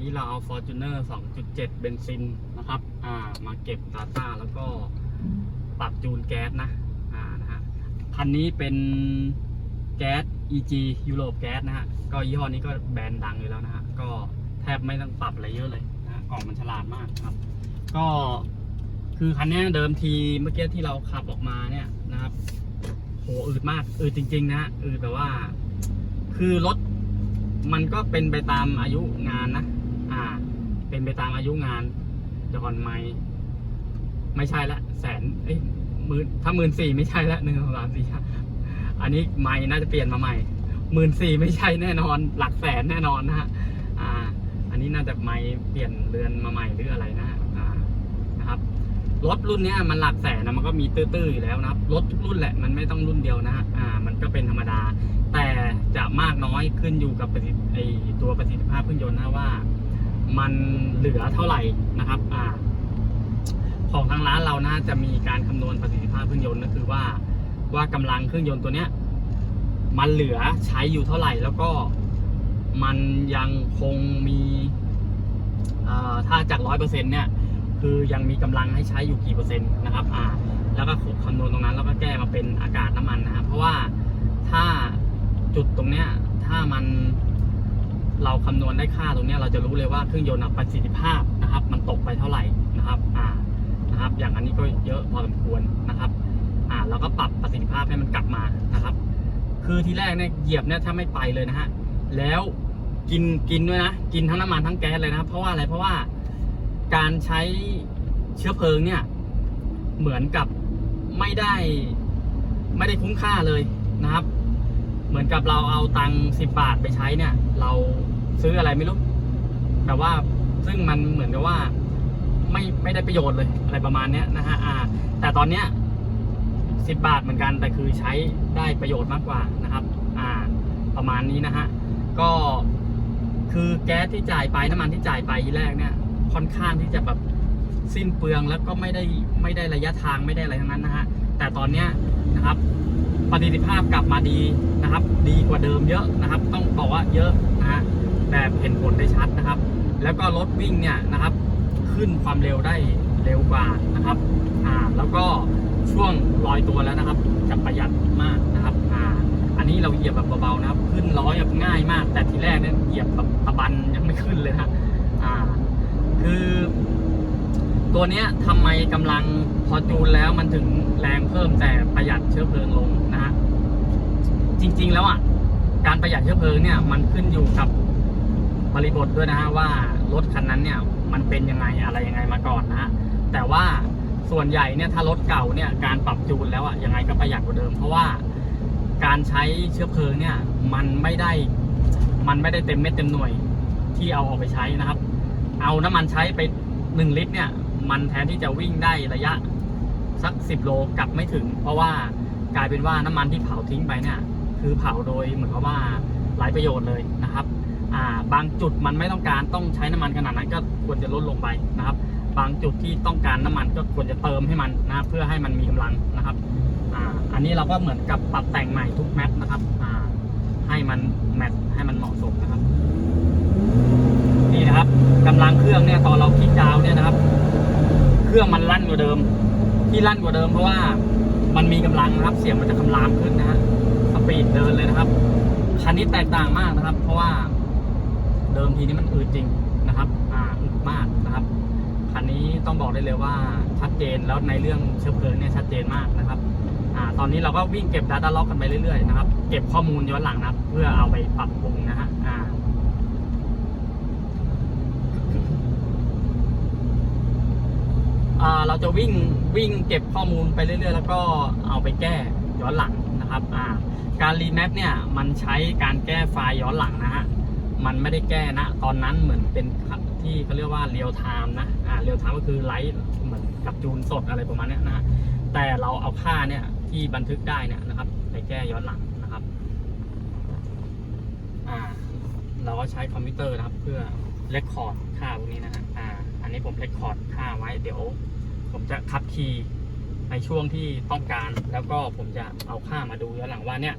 นี้เราเอา Fortuner 2.7 เบนซินนะครับ อ่า มาเก็บ Data แล้วก็ปรับจูนแก๊สนะ อ่า นะฮะ คันนี้เป็นแก๊ส EG ยุโรปแก๊สนะฮะ ก็ยี่ห้อนี้ก็แบรนด์ดังอยู่แล้วนะฮะ ก็แทบไม่ต้องปรับอะไรเยอะเลยนะฮะกล่องมันฉลาดมากครับ ก็คือคันนี้เดิมทีเมื่อกี้ที่เราขับออกมาเนี่ยนะครับ โหอืดมากอืดจริง ๆ นะอืดแบบว่า คือรถมันก็เป็นไปตามอายุงานนะ เป็นไปตามอายุงานเดี๋ยวก่อนไม่ไม่ใช่ละแสนเอ้ยหมื่นถ้าหมื่นสี่ไม่ใช่ละหนึ่งสองสามสี่อันนี้ไม่น่าจะเปลี่ยนมาใหม่หมื่นสี่ไม่ใช่แน่นอน หลักแสนแน่นอนนะฮะอ่า อันนี้น่าจะไม่เปลี่ยนเรือนมาใหม่หรืออะไรนะอ่านะครับรถรุ่นเนี้ยมันหลักแสนนะมันก็มีตื้อๆอยู่แล้วนะครับรถทุกรุ่นแหละมันไม่ต้องรุ่นเดียวนะฮะอ่า มันก็เป็นธรรมดา แต่จะมากน้อยขึ้นอยู่กับประสิทธิไอตัวประสิทธิภาพเครื่องยนต์นะว่า มันเหลือเท่าไหร่นะครับอ่าของทางร้านเรานะจะมีการคำนวณประสิทธิภาพเครื่องยนต์ก็คือว่าว่ากำลังเครื่องยนต์ตัวเนี้ย มันเหลือใช้อยู่เท่าไหร่แล้วก็มันยังคงมีถ้าจากร้อยเปอร์เซ็นต์เนี่ย คือยังมีกำลังให้ใช้อยู่กี่เปอร์เซ็นต์นะครับอ่าแล้วก็คำนวณตรงนั้นแล้วก็แก้มาเป็นอากาศน้ำมันนะครับเพราะว่าถ้าจุดตรงเนี้ยถ้ามัน เราคำนวณได้ค่าตรงนี้เราจะรู้เลยว่าเครื่องยนต์ประสิทธิภาพนะครับ มันตกไปเท่าไหร่นะครับอ่านะครับ อย่างอันนี้ก็เยอะพอสมควรนะครับอ่าแล้วก็ปรับประสิทธิภาพให้มันกลับมานะครับ คือที่แรกเนี่ยเหยียบเนี่ยถ้าไม่ไปเลยนะฮะแล้วกินกินด้วยนะกินทั้งน้ำมันทั้งแก๊สเลยนะครับ เพราะว่าอะไรเพราะว่าการใช้เชื้อเพลิงเนี่ยเหมือนกับไม่ได้ไม่ได้คุ้มค่าเลยนะครับ เหมือนกับเราเอาตังค์สิบบาทไปใช้เนี่ย เรา ซื้ออะไรไม่รู้แต่ว่าซึ่งมันเหมือนกับว่า ไม่ไม่ได้ประโยชน์เลยอะไรประมาณเนี้ยนะฮะอ่า แต่ตอนเนี้ยสิบบาทเหมือนกันแต่คือใช้ได้ประโยชน์มากกว่านะครับ อ่า ประมาณนี้นะฮะก็คือแก๊สที่จ่ายไปน้ำมันที่จ่ายไปแรกเนี่ยค่อนข้างที่จะแบบสิ้นเปลืองแล้วก็ไม่ได้ไม่ได้ระยะทางไม่ได้อะไรทั้งนั้นนะฮะแต่ตอนเนี้ยนะครับประสิทธิภาพกลับมาดีนะครับ ดีกว่าเดิมเยอะนะครับ ต้องบอกว่าเยอะ แบบเห็นผลได้ชัดนะครับ แล้วก็รถวิ่งเนี่ยนะครับ ขึ้นความเร็วได้เร็วกว่านะครับอ่าแล้วก็ช่วงลอยตัวแล้วนะครับ จะประหยัดมากนะครับอ่าอันนี้เราเหยียบแบบเบาๆนะครับ ขึ้นร้อยแบบง่ายมาก แต่ทีแรกเนี่ยเหยียบแบบตะบันยังไม่ขึ้นเลยนะอ่าคือตัวเนี้ยทำไมกำลังพอจูนแล้วมันถึงแรงเพิ่มแต่ประหยัดเชื้อเพลิงลงนะฮะจริง ๆ แล้วอะการประหยัดเชื้อเพลิงเนี่ยมันขึ้นอยู่กับ บริบทด้วยนะฮะว่ารถคันนั้นเนี่ยมันเป็นยังไงอะไรยังไงมาก่อนนะฮะแต่ว่าส่วนใหญ่เนี่ยถ้ารถเก่าเนี่ยการปรับจูนแล้วอะยังไงก็ประหยัดกว่าเดิม เพราะว่าการใช้เชื้อเพลิงเนี่ยมันไม่ได้มันไม่ได้เต็มเม็ดเต็มหน่วยที่เอาออกไปใช้นะครับ เอาน้ำมันใช้ไปหนึ่งลิตรเนี่ยมันแทนที่จะวิ่งได้ระยะสักสิบโลกลับไม่ถึง เพราะว่ากลายเป็นว่าน้ำมันที่เผาทิ้งไปเนี่ยคือเผาโดยเหมือนกับว่าหลายประโยชน์เลยนะครับ บางจุดมันไม่ต้องการต้องใช้น้ำมันขนาดนั้นก็ควรจะลดลงไปนะครับ บางจุดที่ต้องการน้ำมันก็ควรจะเติมให้มันนะเพื่อให้มันมีกำลังนะครับอ่าอันนี้เราก็เหมือนกับปรับแต่งใหม่ทุกแมทนะครับอ่าให้มันแมทให้มันเหมาะสมนะครับ นี่นะครับกำลังเครื่องเนี่ยตอนเราคลิกดาวเนี่ยนะครับ เครื่องมันลั่นกว่าเดิม ที่ลั่นกว่าเดิมเพราะว่ามันมีกำลังนะครับ เสียงมันจะคำรามขึ้นนะฮะสปีดเดินเลยนะครับคันนี้แตกต่างมากนะครับ เพราะว่า เดิมทีนี้มันอืดจริงนะครับอ่าอึดมากนะครับคันนี้ต้องบอกได้เลยว่าชัดเจนแล้วในเรื่องเชื้อเพลิงเนี่ยชัดเจนมากนะครับอ่าตอนนี้เราก็วิ่งเก็บ Data Log กันไปเรื่อยๆนะครับเก็บข้อมูลย้อนหลังนะเพื่อเอาไปปรับปรุงนะฮะอ่าเราจะวิ่งวิ่งเก็บข้อมูลไปเรื่อยๆ แล้วก็เอาไปแก้ย้อนหลังนะครับการรีแมปเนี่ยมันใช้การแก้ไฟล์ย้อนหลังนะฮะ มันไม่ได้แก้นะ ตอนนั้นเหมือนเป็นที่เขาเรียกว่าเรียลไทม์นะอ่าเรียลไทม์ก็คือไลฟ์เหมือนกับจูนสดอะไรประมาณนี้นะฮะแต่เราเอาค่าเนี่ยที่บันทึกได้เนี่ยนะครับ ไปแก้ย้อนหลังนะครับอ่าเราก็ใช้คอมพิวเตอร์นะครับ เพื่อเรคคอร์ดค่าพวกนี้นะฮะอ่าอันนี้ผมเรคคอร์ดค่าไว้เดี๋ยว ผมจะคัดคีย์ในช่วงที่ต้องการ แล้วก็ผมจะเอาค่ามาดูย้อนหลังว่าเนี่ย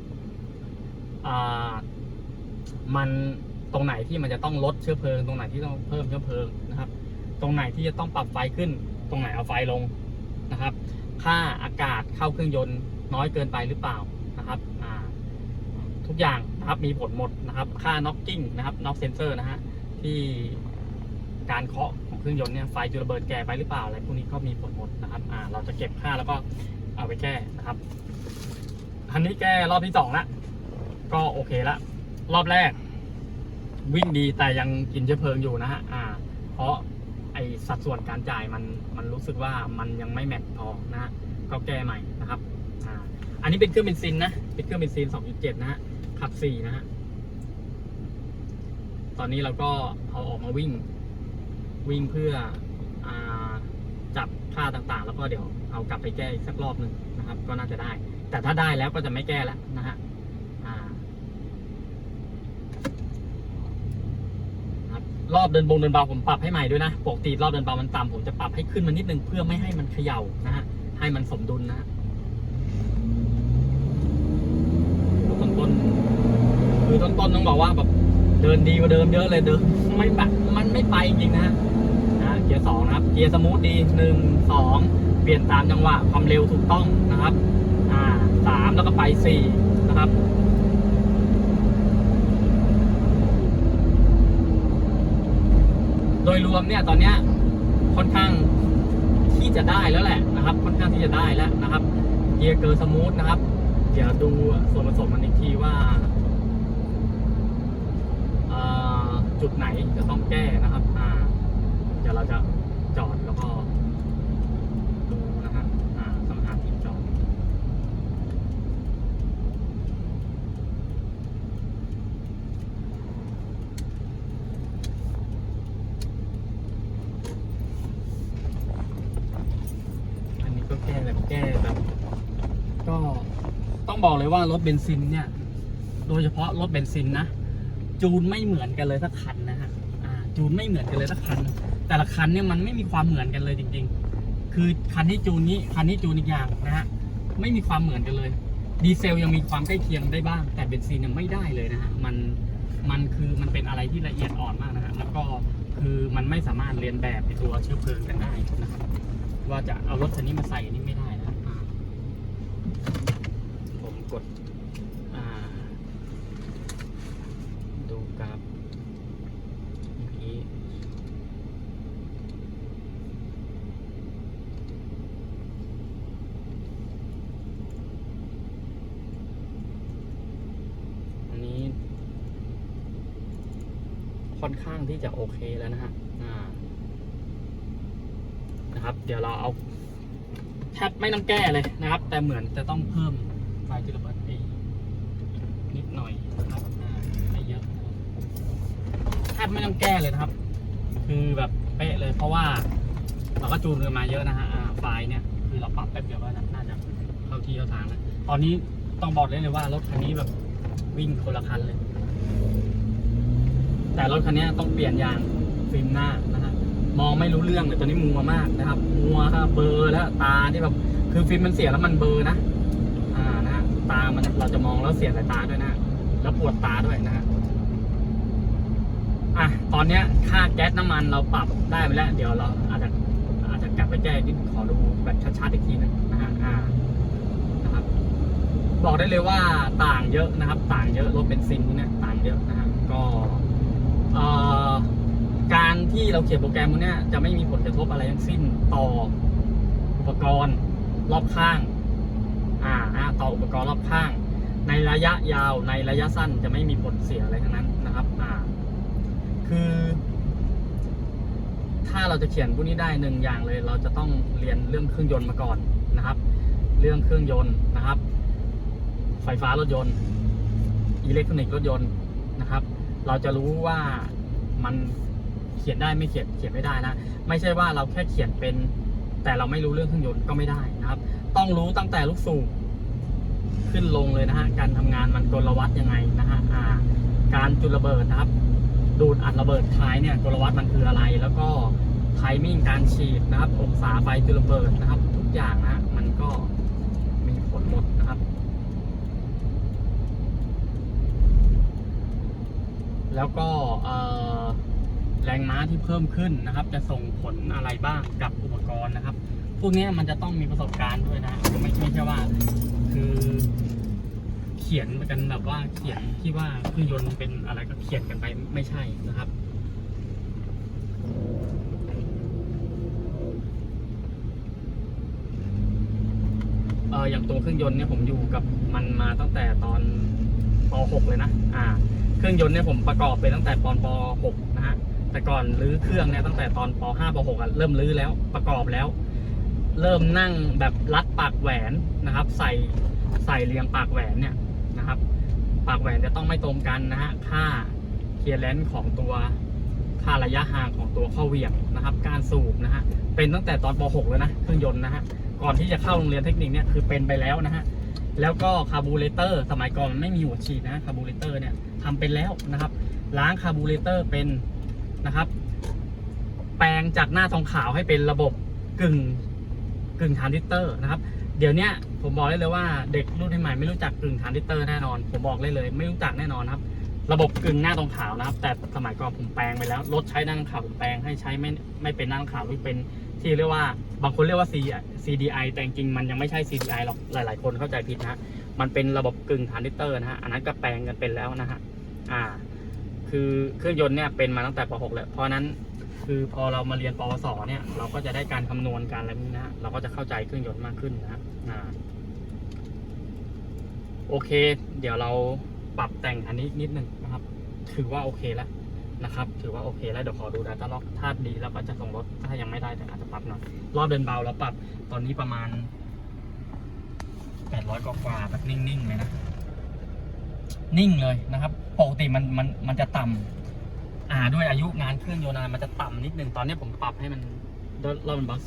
อ่ามัน ตรงไหนที่มันจะต้องลดเชื้อเพลิง ตรงไหนที่ต้องเพิ่มเชื้อเพลิงนะครับ ตรงไหนที่จะต้องปรับไฟขึ้น ตรงไหนเอาไฟลงนะครับ ค่าอากาศเข้าเครื่องยนต์น้อยเกินไปหรือเปล่านะครับทุกอย่างนะครับมีผลหมดนะครับ ค่า knocking นะครับ knock sensor นะฮะที่การเคาะของเครื่องยนต์เนี่ยไฟจุดระเบิดแก่ไปหรือเปล่าอะไรพวกนี้ก็มีผลหมดนะครับเราจะเก็บค่าแล้วก็เอาไปแก้นะครับอันนี้แก้รอบที่สองละก็โอเคละรอบแรก วิ่งดีแต่ยังกินเชื้อเพลิงอยู่นะฮะอ่า เพราะไอสัดส่วนการจ่ายมันมันรู้สึกว่ามันยังไม่แมทพอนะฮะก็แก้ใหม่นะครับอ่าอันนี้เป็นเครื่องเบนซินนะเป็นเครื่องเบนซิน 2.7 นะฮะขับ 4 นะฮะตอนนี้เราก็เอาออกมาวิ่ง วิ่งเพื่ออาจับค่าต่างๆ แล้วก็เดี๋ยวเอากลับไปแก้อีกสักรอบหนึ่งนะครับ ก็น่าจะได้ แต่ถ้าได้แล้วก็จะไม่แก้แล้วนะฮะอ่า ค รอบเดินบงเดินเบาผมปรับให้ใหม่ด้วยนะ ปกติรอบเดินเบามันต่ำผมจะปรับให้ขึ้นมานิดนึงเพื่อไม่ให้มันเขย่านะฮะ ให้มันสมดุลนะฮะต้นต้นคือต้นต้นต้องบอกว่าแบบเดินดีกว่าเดิมเยอะเลยเดินไม่แบบมันไม่ไปจริงนะฮะนะเกียร์สองนะครับ เกียร์สมูทดีหนึ่งสองเปลี่ยนตามจังหวะความเร็วถูกต้องนะครับ อ่าสามแล้วก็ไปสี่นะครับ โดยรวมเนี่ยตอนนี้ค่อนข้างที่จะได้แล้วแหละนะครับ ค่อนข้างที่จะได้แล้วนะครับเกียร์เกอร์สมูทนะครับ เดี๋ยวดูส่วนผสมมันอีกทีว่าจุดไหนจะต้องแก้นะครับ อ่า เดี๋ยวเราจะจอดแล้วก็ดูนะครับอ่าสมหาที่จอด อันนี้ก็แก้แบบแก้แบบ ก็ต้อง บอกเลยว่ารถเบนซินเนี่ย โดยเฉพาะรถเบนซินนะ จูนไม่เหมือนกันเลยสักคันนะฮะจูนไม่เหมือนกันเลยสักคัน แต่ละคันเนี่ยมันไม่มีความเหมือนกันเลยจริง ๆ คือคันที่จูนนี้คันที่จูนอีกอย่างนะฮะไม่มีความเหมือนกันเลย ดีเซลยังมีความใกล้เคียงได้บ้าง แต่เบนซินยังไม่ได้เลยนะฮะมันมันคือมันเป็นอะไรที่ละเอียดอ่อนมากนะฮะแล้วก็คือมันไม่สามารถเรียนแบบในตัวเชื้อเพลิงกันได้นะครับว่าจะเอารถคันนี้มาใส่อันนี้ไม่ได้นะครับอ่าผมกดอ่าดูกราฟเมื่อกี้อันนี้ ค่อนข้างที่จะโอเคแล้วนะฮะนะครับ เดี๋ยวเราเอาแทบไม่ต้องแก้เลยนะครับ แต่เหมือนจะต้องเพิ่มไฟจุลบัตอีกนิดหน่อยนะครับไม่เยอะแทบไม่ต้องแก้เลยนะครับ คือแบบเป๊ะเลยเพราะว่าเราก็จูนกันมาเยอะนะฮะไฟเนี่ย คือเราปรับแป๊บเดียวก็น่าจะเข้าที่เข้าทางแล้วตอนนี้ต้องบอกได้เลยว่ารถคันนี้แบบวิ่งคนละคันเลย แต่รถคันนี้ต้องเปลี่ยนยางฟิล์มหน้านะฮะมองไม่รู้เรื่องเลยตอนนี้มัวมากนะครับ มัวเบอร์แล้วตาที่แบบคือฟิล์มมันเสียแล้วมันเบอร์นะอ่านะฮะตามันเราจะมองแล้วเสียสายตาด้วยนะแล้วปวดตาด้วยนะฮะอะตอนเนี้ยค่าแก๊สน้ำมันเราปรับได้ไปแล้ว เดี๋ยวเราอาจจะอาจจะกลับไปแก้ที่ขอดูแบบชัดๆอีกทีหนึงนะฮะอ่านะครับ บอกได้เลยว่าต่างเยอะนะครับ ต่างเยอะรถเบนซินพวกเนี้ยต่างเยอะนะฮะก็ การที่เราเขียนโปรแกรมพวกนี้จะไม่มีผลกระทบอะไรทั้งสิ้นต่ออุปกรณ์รอบข้างอ่าต่ออุปกรณ์รอบข้าง ในระยะยาวในระยะสั้นจะไม่มีผลเสียอะไรทั้งนั้นนะครับอ่าคือ ถ้าเราจะเขียนพวกนี้ได้หนึ่งอย่างเลย เราจะต้องเรียนเรื่องเครื่องยนต์มาก่อนนะครับ เรื่องเครื่องยนต์นะครับ ไฟฟ้ารถยนต์อิเล็กทรอนิกส์รถยนต์นะครับ เราจะรู้ว่ามันเขียนได้ไม่เขียนเขียนไม่ได้นะ ไม่ใช่ว่าเราแค่เขียนเป็น แต่เราไม่รู้เรื่องเครื่องยนต์ก็ไม่ได้นะครับ ต้องรู้ตั้งแต่ลูกสูบขึ้นลงเลยนะฮะการทำงานมันกลวัตยังไงนะฮะการจุดระเบิดนะครับ ดูดอัดระเบิดท้ายเนี่ยกลวัตมันคืออะไร แล้วก็ไทมิ่งการฉีดนะครับองศาไฟจุดระเบิดนะครับ ทุกอย่างนะฮะมันก็มีผลหมดนะครับ แล้วก็แรงม้าที่เพิ่มขึ้นนะครับ จะส่งผลอะไรบ้างกับอุปกรณ์นะครับ พวกนี้มันจะต้องมีประสบการณ์ด้วยนะไม่ไม่ใช่ว่า คือเขียนกันแบบว่าเขียนที่ว่าเครื่องยนต์เป็นอะไรก็เขียนกันไปไม่ใช่นะครับอย่างตัวเครื่องยนต์เนี่ยผมอยู่กับมันมาตั้งแต่ตอน ป .6 เลยนะอ่าเครื่องยนต์เนี่ยผมประกอบไปตั้งแต่ตอนป .6 นะฮะแต่ก่อนรื้อเครื่องเนี่ยตั้งแต่ตอนป .5 ป .6 อะเริ่มรื้อแล้วประกอบแล้ว เริ่มนั่งแบบรัดปากแหวนนะครับ ใส่ใส่เรียงปากแหวนเนี่ยนะครับ ปากแหวนจะต้องไม่ตรงกันนะฮะค่าเคลียร์เลนส์ของตัวค่าระยะห่างของตัวข้อเหวี่ยงนะครับ การสูบนะฮะเป็นตั้งแต่ตอนป .6 แล้วนะเครื่องยนต์นะฮะก่อนที่จะเข้าโรงเรียนเทคนิคเนี่ยคือเป็นไปแล้วนะฮะ แล้วก็คาร์บูเรเตอร์สมัยก่อนมันไม่มีหัวฉีดนะคาร์บูเรเตอร์เนี่ยทำเป็นแล้วนะครับ ล้างคาร์บูเรเตอร์เป็นนะครับ แปลงจากหน้าทองขาวให้เป็นระบบกึ่งกึ่งทรานซิสเตอร์นะครับ เดี๋ยวนี้ผมบอกได้เลยว่าเด็กรุ่นใหม่ไม่รู้จักกึ่งทรานซิสเตอร์แน่นอน ผมบอกเลยเลย ไม่รู้จักแน่นอนครับ ระบบกึ่งหน้าตรงขาวนะครับ แต่สมัยก่อนผมแปลงไปแล้วรถใช้หน้าตรงขาวผมแปลงให้ใช้ไม่ไม่เป็นหน้าตรงขาวหรือเป็น ที่เรียกว่าบางคนเรียกว่า C CDI แต่จริงมันยังไม่ใช่ CDI หรอกหลาย ๆ คนเข้าใจผิดนะมันเป็นระบบกึ่งทรานซิสเตอร์นะฮะอันนั้นก็แปลงกันเป็นแล้วนะฮะอ่า คือเครื่องยนต์เนี่ยเป็นมาตั้งแต่ป .6 แล้วเพราะนั้นคือพอเรามาเรียนปวสเนี่ยเราก็จะได้การคำนวณการอะไรนี้นะฮะเราก็จะเข้าใจเครื่องยนต์มากขึ้นนะฮะอ่าโอเค เดี๋ยวเราปรับแต่งอันนี้นิดหนึ่งนะครับ ถือว่าโอเคแล้ว นะครับ ถือว่าโอเค แล้วเดี๋ยวขอดู Data Log ถ้าดีแล้วก็จะส่งรถ ถ้ายังไม่ได้เดี๋ยวอาจจะปรับหน่อย รอบเดินเบาแล้วปรับ ตอนนี้ประมาณ 800 กว่าๆแบบนิ่งๆเลยนะ นิ่งเลยนะครับ ปกติมันมันมันจะต่ำอ่าด้วยอายุงานเครื่องยนต์อะไรมันจะต่ำนิดนึง ตอนนี้ผมปรับให้มันรอบเดินเบา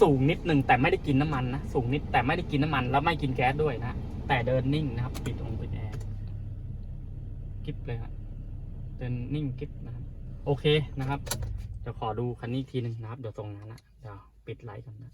สูงนิดนึงแต่ไม่ได้กินน้ำมันนะ สูงนิดแต่ไม่ได้กินน้ำมัน แล้วไม่กินแก๊สด้วยนะ แต่เดินนิ่งนะครับ ปิดองค์ปิดแอร์กิฟเลยครับ เดินนิ่งกิ๊บนะครับ โอเคนะครับ จะขอดูคันนี้อีกทีหนึ่งนะครับ เดี๋ยวตรงนั้นนะเดี๋ยวปิดไลท์ก่อนนะ